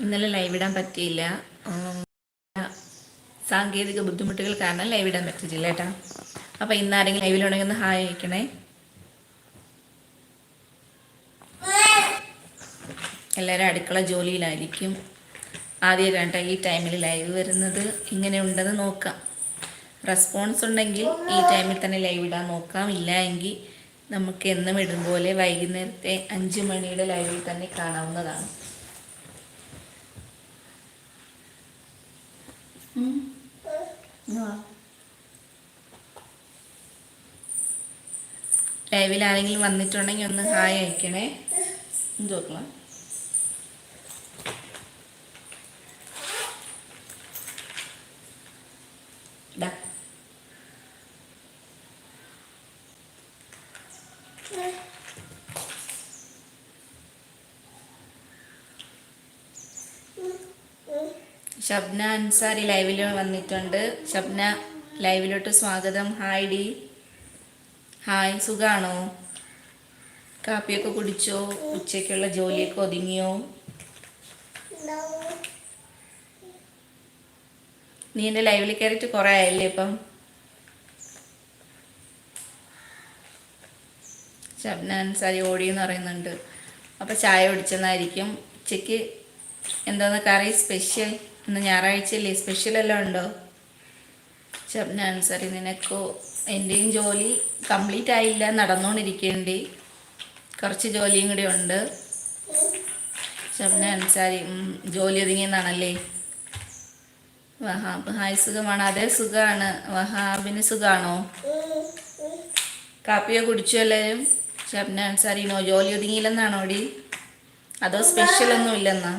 ഇന്നലെ ലൈവ് ഇടാൻ പറ്റിയില്ല. സാങ്കേതിക ബുദ്ധിമുട്ടുകൾ കാരണം ലൈവ് ഇടാൻ പറ്റിയില്ല ഏട്ടാ അപ്പൊ ഇന്ന് ആരെങ്കിലും ലൈവിലുണ്ടെങ്കിൽ ഒന്ന് ഹായ് അയക്കണേ. എല്ലാവരും അടുക്കള ജോലിയിലായിരിക്കും. ആദ്യമായിട്ടാണ് ഈ ടൈമിൽ ലൈവ് വരുന്നത് ഇങ്ങനെ ഉണ്ടെന്ന് നോക്കാം. റെസ്പോൺസ് ഉണ്ടെങ്കിൽ ഈ ടൈമിൽ തന്നെ ലൈവ് ഇടാൻ നോക്കാം. ഇല്ല എങ്കിൽ നമുക്ക് എന്നും ഇടും പോലെ വൈകുന്നേരത്തെ അഞ്ച് മണിയുടെ ലൈവിൽ തന്നെ കാണാവുന്നതാണ് ഉം. ആ. ലൈവിൽ ആരെങ്കിലും വന്നിട്ടുണ്ടെങ്കിൽ ഒന്ന് ഹായ് അയക്കണേ. നോക്കണം. ഡാ. ഷബ്ന അൻസാരി ലൈവിൽ വന്നിട്ടുണ്ട്. ഷബ്ന ലൈവിലോട്ട് സ്വാഗതം. Hi D. ഹായ് സുഖാണോ? കാപ്പിയൊക്കെ കുടിച്ചോ? ഉച്ചയ്ക്കുള്ള ജോലിയൊക്കെ ഒതുങ്ങിയോ? നീ എന്റെ ലൈവിൽ കയറിയിട്ട് കുറേ ആയല്ലേ ഇപ്പം? ഷബ്ന അൻസാരി ഓടി എന്ന് പറയുന്നുണ്ട്. അപ്പോൾ ചായ കുടിച്ചെന്നായിരിക്കും. ഉച്ചയ്ക്ക് എന്താണ് കറി? സ്പെഷ്യൽ ഇന്ന് ഞായറാഴ്ചയല്ലേ? സ്പെഷ്യൽ എല്ലാം ഉണ്ടോ? ഷബ്ന അൻസാരി നിനക്കോ? എന്റെയും ജോലി കംപ്ലീറ്റ് ആയില്ല നടന്നുകൊണ്ടിരിക്കേണ്ടി കുറച്ച് ജോലിയും കൂടി ഉണ്ട്. ഷബ്ന അൻസാരി ജോലി ഒതുങ്ങിയെന്നാണല്ലേ? വഹാബ് ഹായ് സുഖമാണ്? അതേ സുഖമാണ് വഹാബിന് സുഖമാണോ കാപ്പിയോ കുടിച്ചു എല്ലാവരും ഷബ്ന അൻസാരിനോ ജോലി ഒതുങ്ങിയില്ലെന്നാണോ അതോ സ്പെഷ്യൽ ഒന്നും ഇല്ലെന്നാ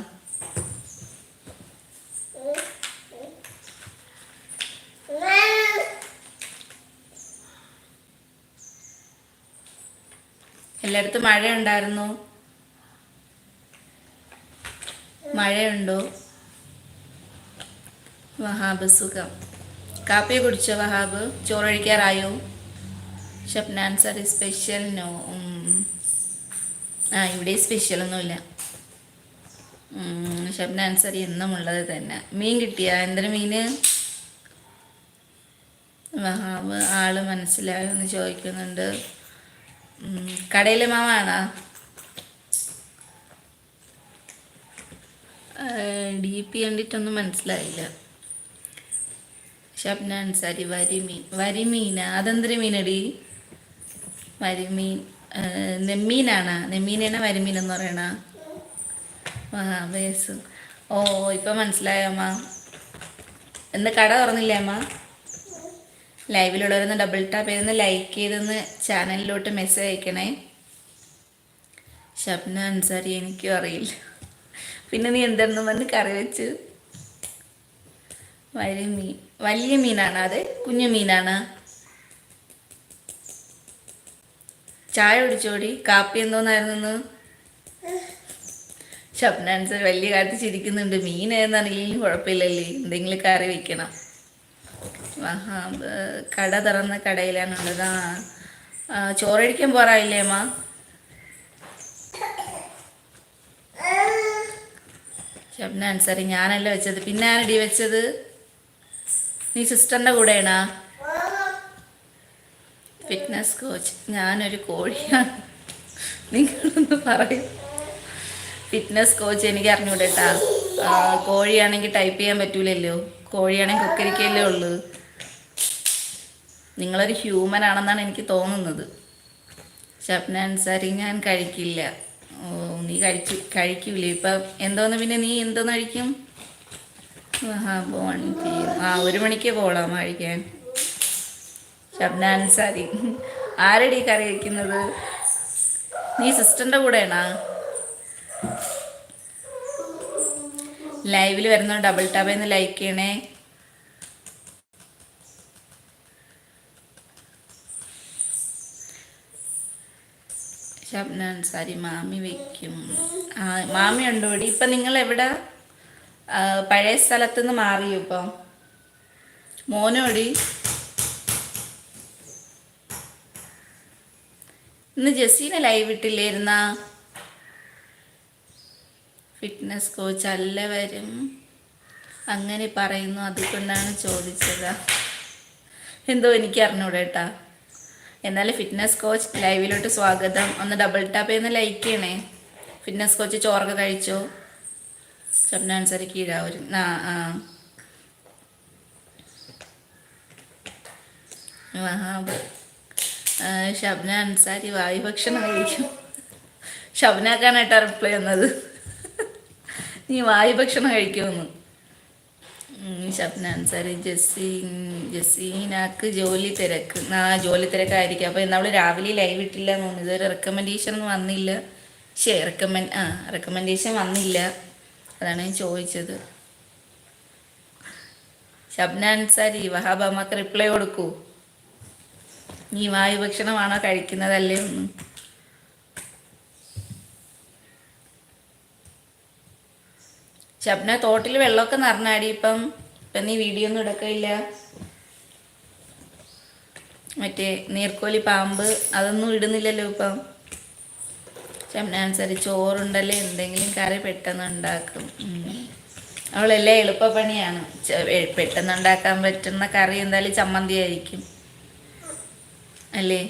എല്ലായിടത്തും മഴ ഉണ്ടായിരുന്നു മഴയുണ്ടോ? വഹാബ് സുഖം. കാപ്പി കുടിച്ചോ വഹാബ്? ചോറ് കഴിക്കാറായോ? ഷപ്നാൻ സാറി സ്പെഷ്യൽ നോ ആ ഇവിടെ സ്പെഷ്യലൊന്നുമില്ല ഷപ്നാൻ സാറി എന്നും ഉള്ളത് തന്നെ. മീൻ കിട്ടിയ? എന്തൊരു മീന്? വഹാബ് ആൾ മനസ്സിലായോ എന്ന് ചോദിക്കുന്നുണ്ട്. കടയിലെ മാമാണോ? ഡി പി കണ്ടിട്ടൊന്നും മനസ്സിലായില്ല. ഷബ്ന അൻസാരി വരിമീൻ വരിമീന അതെന്തൊരു മീനടി? വരിമീൻ നെമ്മീനാണാ? നെമ്മീനാണ് വരിമീൻ എന്ന് പറയണ? ആ ഓ ഇപ്പം മനസ്സിലായോ അമ്മ? എന്ന് കട തുറന്നില്ലേ അമ്മ? ലൈവിലുള്ളവരൊന്ന് ഡബിൾ ടാപ്പ് ചെയ്തൊന്ന് ലൈക്ക് ചെയ്തൊന്ന് ചാനലിലോട്ട് മെസ്സേജ് അയക്കണേ. ഷബ്ന അൻസാരി എനിക്കും അറിയില്ല. പിന്നെ നീ എന്തായിരുന്നു പറഞ്ഞ് കറി വെച്ച്? വലിയ മീൻ വലിയ മീനാണ് അത്? കുഞ്ഞു മീനാണ്? ചായ കുടിച്ചോടി? കാപ്പി എന്തോന്നായിരുന്നു ഷബ്ന അൻസാരി വലിയ കാര്യത്തിൽ ചിരിക്കുന്നുണ്ട്. മീൻ ഏതെന്നാണെങ്കിലും കുഴപ്പമില്ലല്ലേ? എന്തെങ്കിലും കറി വെക്കണം. കട തുറന്ന കടയിലാണുള്ളത്. ആ ചോറടിക്കാൻ പോറായില്ലേ അമ്മ? ഷബ്ന അൻസാരി ഞാനല്ല വെച്ചത്. പിന്നെ ആരടി വെച്ചത്? നീ സിസ്റ്ററിന്റെ കൂടെയാണാ? ഫിറ്റ്നസ് കോച്ച് ഞാനൊരു കോഴിയാണ്. നിങ്ങളൊന്ന് പറയും. ഫിറ്റ്നസ് കോച്ച് എനിക്ക് അറിഞ്ഞുകൂടെട്ടാ കോഴിയാണെങ്കിൽ ടൈപ്പ് ചെയ്യാൻ പറ്റൂലല്ലോ. കോഴിയാണെങ്കിൽ കുക്കരിക്കല്ലേ ഉള്ളൂ. നിങ്ങളൊരു ഹ്യൂമൻ ആണെന്നാണ് എനിക്ക് തോന്നുന്നത്. ഷപ്ന അൻസാരി ഞാൻ കഴിക്കില്ല. നീ കഴിച്ചു കഴിക്കൂലേ? ഇപ്പം എന്തോന്ന് പിന്നെ നീ എന്തോന്ന് കഴിക്കും? ആഹാ വൺ പി ആ ഒരു മണിക്ക് പോകണം കഴിക്കാൻ. ഷബ്ന അൻസാരി ആരടി കറി വയ്ക്കുന്നത് നീ സിസ്റ്ററിന്റെ കൂടെയാണോ? ലൈവിൽ വരുന്ന ഡബിൾ ടാപ്പ് എന്ന് ലൈക്ക് ചെയ്യണേ. ഷബ്ന അൻസാരി മാമി വയ്ക്കും മാമി ഉണ്ടോ ഇവിടെ? ഇപ്പം നിങ്ങൾ എവിടെ? പഴയ സ്ഥലത്തു നിന്ന് മാറിയോ ഇപ്പം? മോനോടി ഇന്ന് ജസീന ലൈവ് ഇട്ടില്ലായിരുന്ന ഫിറ്റ്നസ് കോച്ച് അല്ല വരും അങ്ങനെ പറയുന്നു അതുകൊണ്ടാണ് ചോദിച്ചത്. എന്തോ എനിക്ക് അറിഞ്ഞൂടെ കേട്ടാ. എന്നാലും ഫിറ്റ്നസ് കോച്ച് ലൈവിലോട്ട് സ്വാഗതം. ഒന്ന് ഡബിൾ ടാപ്പ് ചെയ്യുന്ന ലൈക്ക് ചെയ്യണേ. ഫിറ്റ്നസ് കോച്ച് ചോറൊക്കെ കഴിച്ചോ? സ്വപ്നാൻസരി കീഴാവൂരും ആ ആ. ആ, ഷബ്ന അൻസാരി വായു ഭക്ഷണം കഴിക്കും. ഷബ്നാക്കാനായിട്ടാണ് റിപ്ലൈ വന്നത്. നീ വായു ഭക്ഷണം കഴിക്കുമെന്ന്. ഷബ്ന അൻസാരി ജസ്സി ജസീനാക്ക് ജോലി തിരക്ക്. ആ ജോലി തിരക്കായിരിക്കും. അപ്പോൾ നമ്മൾ രാവിലെ ലൈവ് ഇട്ടില്ല എന്ന് തോന്നുന്നു. ഇതൊരു റെക്കമെൻഡേഷൻ ഒന്നും വന്നില്ല. ശേ റെക്കമെൻഡ് ആ റെക്കമെൻഡേഷൻ വന്നില്ല. അതാണ് ഞാൻ ചോദിച്ചത്. ശബ്ന അൻസാരി വഹാബ് റിപ്ലൈ കൊടുക്കൂ. നീ വായു ഭക്ഷണമാണോ കഴിക്കുന്നതല്ലേ ഒന്ന് ഷബ്ന തോട്ടിൽ വെള്ളമൊക്കെ നിറഞ്ഞാടി ഇപ്പം. ഇപ്പം നീ വീഡിയോ ഒന്നും എടുക്കില്ല മറ്റേ നീർക്കോലി പാമ്പ് അതൊന്നും ഇടുന്നില്ലല്ലോ ഇപ്പം. അനുസരിച്ച് ചോറുണ്ടല്ലേ എന്തെങ്കിലും കറി പെട്ടെന്ന് ഉണ്ടാക്കും. അവളെല്ലാം എളുപ്പപ്പണിയാണ്. പണിയാണ് പെട്ടെന്ന് ഉണ്ടാക്കാൻ പറ്റുന്ന കറി എന്തായാലും ചമ്മന്തി ആയിരിക്കും. അല്ലേ.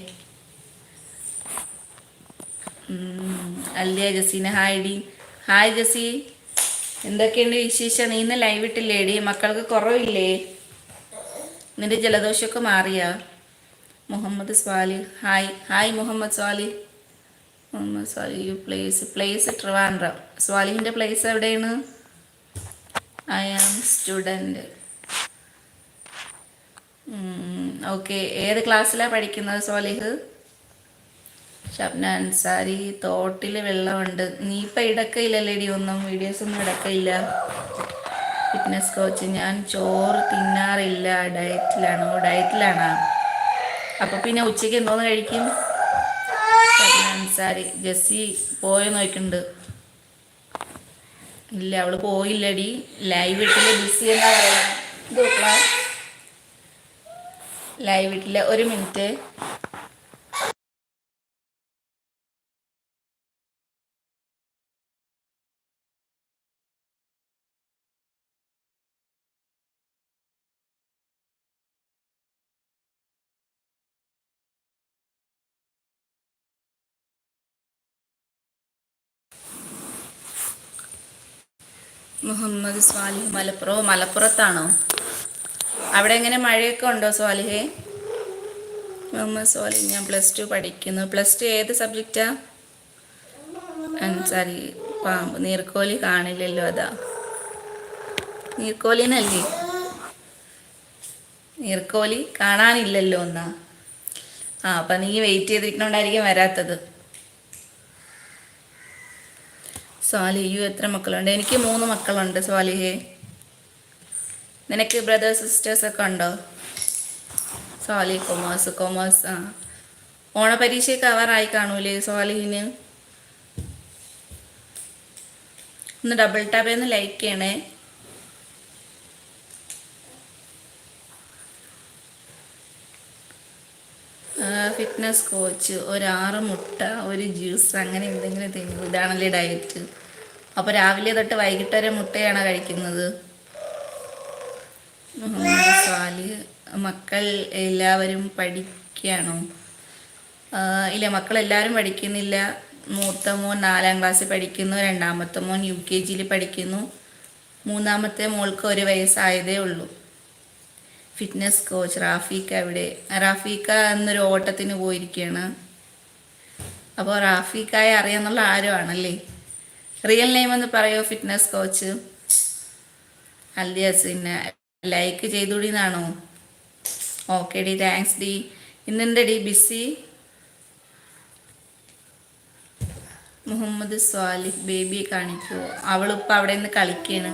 അല്ലേ ജസീന? Hi D. ഹായ് ജസി. എന്തൊക്കെയുണ്ട് വിശേഷം? നീ ഇന്ന് ലൈവ് ഇട്ടില്ലേടി? മക്കൾക്ക് കുറവില്ലേ? നിന്റെ ജലദോഷമൊക്കെ മാറിയാ? Muhammad Swali. Hi. Hi Muhammad Swali. Muhammad Swali you place place Trivandrum സ്വാലിഹിന്റെ place എവിടെയാണ്? ഐ ആം സ്റ്റുഡന്റ് ഓക്കെ ഏത് ക്ലാസ്സിലാണ് പഠിക്കുന്നത് സ്വാലിഹ്? ഷബ്ന അൻസാരി തോട്ടിൽ വെള്ളമുണ്ട്. നീ ഇപ്പം ഇടക്കയില്ലല്ലേടി ഒന്നും? വീഡിയോസ് ഒന്നും ഇടക്കയില്ല. Fitness coach. ഞാൻ ചോറ് തിന്നാറില്ല. ഡയറ്റിലാണ്? ഓ ഡയറ്റിലാണോ? അപ്പോൾ പിന്നെ ഉച്ചയ്ക്ക് എന്തോന്ന് കഴിക്കും? ഷബ്ന അൻസാരി. ജെസ്സി പോയോ നോക്കുന്നുണ്ട് ഇല്ല അവൾ പോയില്ലടി. ലൈവ് ഇട്ടില്ല. ബിസി എന്നാ പറയുന്നത് ലൈവ് ഇട്ടില്ല. ഒരു മിനിറ്റ്. മുഹമ്മദ് സ്വാലിഹ് മലപ്പുറം മലപ്പുറത്താണോ? അവിടെ എങ്ങനെ മഴയൊക്കെ ഉണ്ടോ സ്വാലിഹെ? മുഹമ്മദ് സ്വാലിഹ് ഞാൻ പ്ലസ് ടു പഠിക്കുന്നു. പ്ലസ് ടു ഏത് സബ്ജക്റ്റാ സാരി പാമ്പ്. നീർക്കോലി കാണില്ലല്ലോ അതാ. നീർക്കോലിനല്ലേ? നീർക്കോലി കാണാനില്ലല്ലോ എന്നാ. ആ അപ്പം നീ വെയിറ്റ് ചെയ്തിരിക്കണോണ്ടായിരിക്കും വരാത്തത്. സ്വാലിഹു എത്ര മക്കളുണ്ട്? എനിക്ക് മൂന്ന് മക്കളുണ്ട് സ്വാലിഹെ നിനക്ക് ബ്രദേഴ്സ് സിസ്റ്റേഴ്സ് ഒക്കെ ഉണ്ടോ? സ്വാലി കൊമേഴ്സ് കൊമേഴ്സ് ആ. ഓണപരീക്ഷയൊക്കെ ആവാറായി കാണൂലേ സ്വാലിഹിന്? ഒന്ന് ഡബിൾ ടാപ്പ് ഒന്ന് ലൈക്ക് ചെയ്യണേ. ഫിറ്റ്നസ് കോച്ച് ഒരു ആറ് മുട്ട ഒരു ജ്യൂസ് അങ്ങനെ എന്തെങ്കിലും തിന്നു. ഇതാണല്ലേ ഡയറ്റ് അപ്പോൾ രാവിലെ തൊട്ട് വൈകിട്ട് വരെ മുട്ടയാണ് കഴിക്കുന്നത്? സാലിഹ് മക്കൾ എല്ലാവരും പഠിക്കുകയാണോ ആ, ഇല്ല മക്കൾ എല്ലാവരും പഠിക്കുന്നില്ല. മൂത്ത മോൻ നാലാം ക്ലാസ്സിൽ പഠിക്കുന്നു രണ്ടാമത്തെ മോൻ യു കെ ജിയിൽ പഠിക്കുന്നു. മൂന്നാമത്തെ മോൾക്ക് ഒരു വയസ്സായതേ ഉള്ളൂ. ഫിറ്റ്നസ് കോച്ച് റാഫീക്ക എവിടെ? റാഫീക്ക എന്നൊരു ഓട്ടത്തിന് പോയിരിക്കുകയാണ് അപ്പോൾ റാഫീക്കായെ അറിയാന്നുള്ള ആരും ആണല്ലേ? റിയൽ നെയിം എന്ന് പറയോ ഫിറ്റ്നസ് കോച്ച് അല്ലിയസ് പിന്നെ ലൈക്ക് ചെയ്തുകൂടി എന്നാണോ ഓക്കെ ഡി താങ്ക്സ് ഡി. ഇന്നെന്താ ഡി ബിസി മുഹമ്മദ് സ്വാലിഹ് ബേബിയെ കാണിക്കുമോ അവളിപ്പോൾ അവിടെ നിന്ന് കളിക്കാണ്.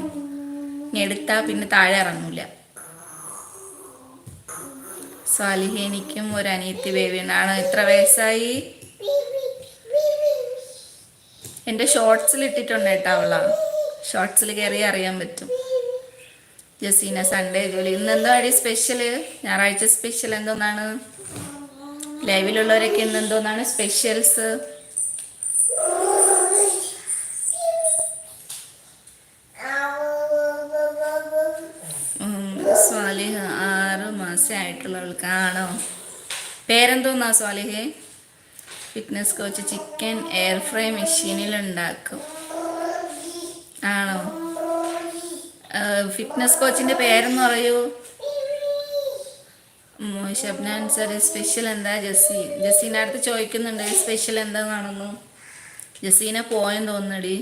ഇനി എടുത്താൽ പിന്നെ താഴെ ഇറങ്ങൂല. സ്വാലിഹ് എനിക്കും ഒരു അനിയത്തി ബേബിയാണ് എത്ര വയസ്സായി? എന്റെ ഷോർട്സിൽ ഇട്ടിട്ടുണ്ട് കേട്ടോ അവള. ഷോർട്സിൽ കയറി അറിയാൻ പറ്റും. ജസീന സൺഡേ ജോലി. ഇന്ന് എന്തോ അടി സ്പെഷ്യൽ ഞായറാഴ്ച സ്പെഷ്യൽ എന്തോന്നാണ്? ലൈവിലുള്ളവരൊക്കെ ഇന്ന് എന്തോന്നാണ് സ്പെഷ്യൽസ് സ്വാലിഹ ആറ് മാസേ ആയിട്ടുള്ളവൾക്കാണോ പേരെന്തോന്നാ സ്വാലിഹേ? Fitness coach chicken air fry മെഷീനിൽ ഉണ്ടാക്കും. ആണോ? ഫിറ്റ്നസ് കോച്ചിന്റെ പേരെന്ന് പറയൂ. ഷബ്നാൻ സാർ സ്പെഷ്യൽ എന്താ? ജസ്സി ജസീന്റെ അടുത്ത് ചോദിക്കുന്നുണ്ട് സ്പെഷ്യൽ എന്താണെന്നു ജസീനെ പോയെന്ന് തോന്നടി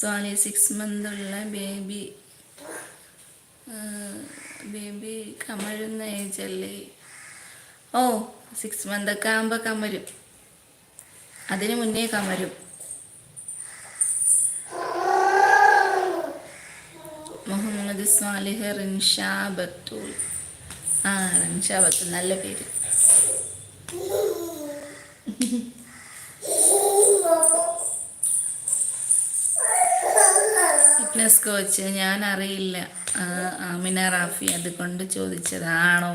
സോണി സിക്സ് മന്ത് ഉള്ള ബേബി ബേബി കമഴുന്ന ഏജല്ലേ ഓ സിക്സ് മന്ത് ഒക്കെ ആകുമ്പോൾ കമരും അതിന് മുന്നേ കമരും മുഹമ്മദ് സ്വാലിഹ് റിൻഷാ ബത്തൂൽ ആ റിൻഷാ ബത്തൂൽ നല്ല പേര്. ഫിറ്റ്നസ് കോച്ച് ഞാൻ അറിയില്ല. ആമിന റാഫി അതുകൊണ്ട് ചോദിച്ചതാണോ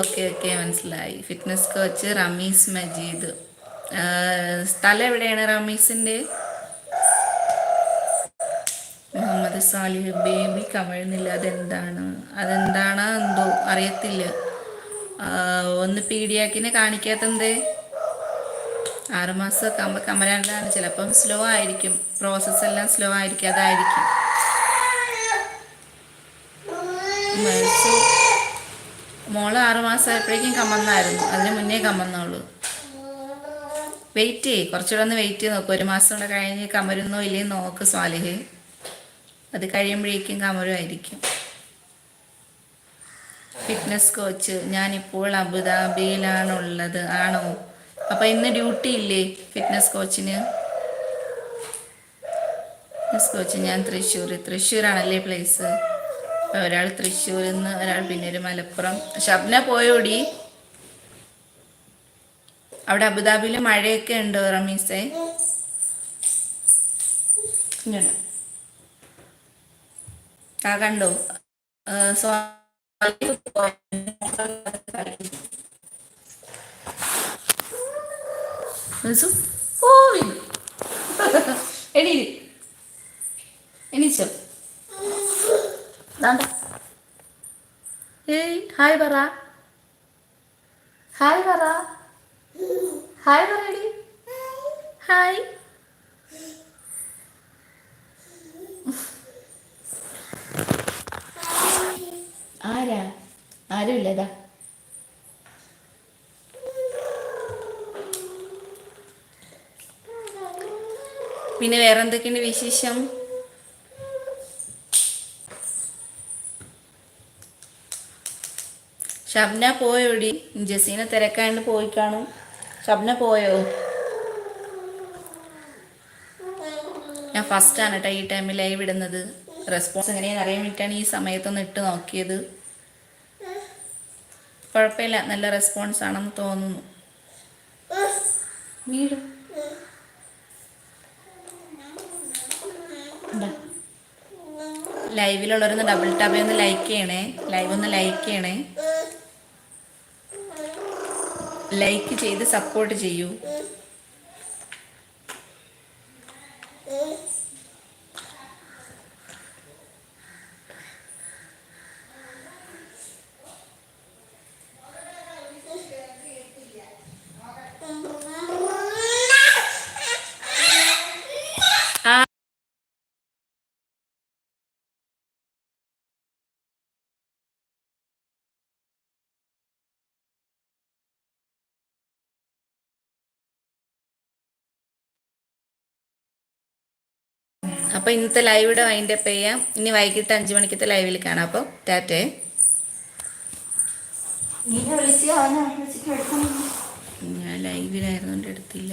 ഓക്കെ ഓക്കെ മനസ്സിലായി. Fitness coach Ramees Majeed. സ്ഥലം എവിടെയാണ് റമീസിന്റെ? മുഹമ്മദ് സാലിഹ് ബേബി കമഴുന്നില്ല. അതെന്താണ്? അതെന്താണ് എന്തോ അറിയത്തില്ല. ഒന്ന് പീഡിയാക്കിനെ കാണിക്കാത്തെന്തേ ആറുമാസം ആകുമ്പോൾ കമരാണ്ടാണ് ചിലപ്പം സ്ലോ ആയിരിക്കും. പ്രോസസ്സ് എല്ലാം സ്ലോ ആയിരിക്കും. അതായിരിക്കും. മോൾ ആറുമാസം ആയപ്പോഴേക്കും കമ്മന്നായിരുന്നു അതിന് മുന്നേ കമ്മന്നുള്ളൂ വെയിറ്റ് ചെയ്യ്. കുറച്ചുകൂടെ ഒന്ന് വെയിറ്റ് ചെയ്ത് നോക്കും. ഒരു മാസം കൂടെ കഴിഞ്ഞ് കമരുന്നോ ഇല്ലയോ നോക്ക് സ്വാലിഹ്. അത് കഴിയുമ്പോഴേക്കും കമരുമായിരിക്കും ഫിറ്റ്നസ് കോച്ച് ഞാനിപ്പോൾ അബുദാബിയിലാണുള്ളത്. ആണോ? അപ്പം ഇന്ന് ഡ്യൂട്ടി ഇല്ലേ ഫിറ്റ്നസ് കോച്ചിന് ഫിറ്റ്നസ് കോച്ച് ഞാൻ തൃശ്ശൂർ. തൃശ്ശൂരാണല്ലേ പ്ലേസ് ഒരാൾ തൃശ്ശൂരിൽ നിന്ന് ഒരാൾ പിന്നെ ഒരു മലപ്പുറം. ഷബ്ന പോയോടി? അവിടെ അബുദാബിയിൽ മഴയൊക്കെ ഉണ്ട് റമീസേ? ഇങ്ങനെ ആ കണ്ടോ? എണീ എണീച്ചോ. ദാണ്ട. ഏയ് ഹായ് പറ ഹായ് പറ ഹായ് പറയടി ഹായ് ആരാ? ആരുമില്ലതാ പിന്നെ വേറെന്തൊക്കെയുണ്ട് വിശേഷം? ഷബ്ന പോയോടി? ജസീനെ തിരക്കാണ്ട് പോയി കാണും. ഷബ്ന പോയോ? ഞാൻ ഫസ്റ്റാണ് കേട്ടോ ഈ ടൈമിൽ ലൈവ് ഇടുന്നത്. റെസ്പോൺസ് എങ്ങനെയാണെന്ന് അറിയാൻ വേണ്ടിയിട്ടാണ് ഈ സമയത്തൊന്ന് ഇട്ട് നോക്കിയത്. കുഴപ്പമില്ല നല്ല റെസ്പോൺസ് ആണെന്ന് തോന്നുന്നു. വീട്. ലൈവിലുള്ളവരൊന്ന് ഡബിൾ ടാപ്പ് ഒന്ന് ലൈക്ക് ചെയ്യണേ. ലൈവ് ഒന്ന് ലൈക്ക് ചെയ്യണേ. ലൈക്ക് ചെയ്ത് സപ്പോർട്ട് ചെയ്യൂ ആ അപ്പോൾ ഇന്നത്തെ ലൈവ് ഇവിടെ വൈൻഡ് അപ്പ് ചെയ്യാം. ഇനി വൈകിട്ട് അഞ്ച് മണിക്കത്തെ ലൈവിൽ കാണാം. അപ്പോൾ ടാറ്റേ. ഞാൻ ലൈവിലായിരുന്നോണ്ട് എടുത്തില്ല.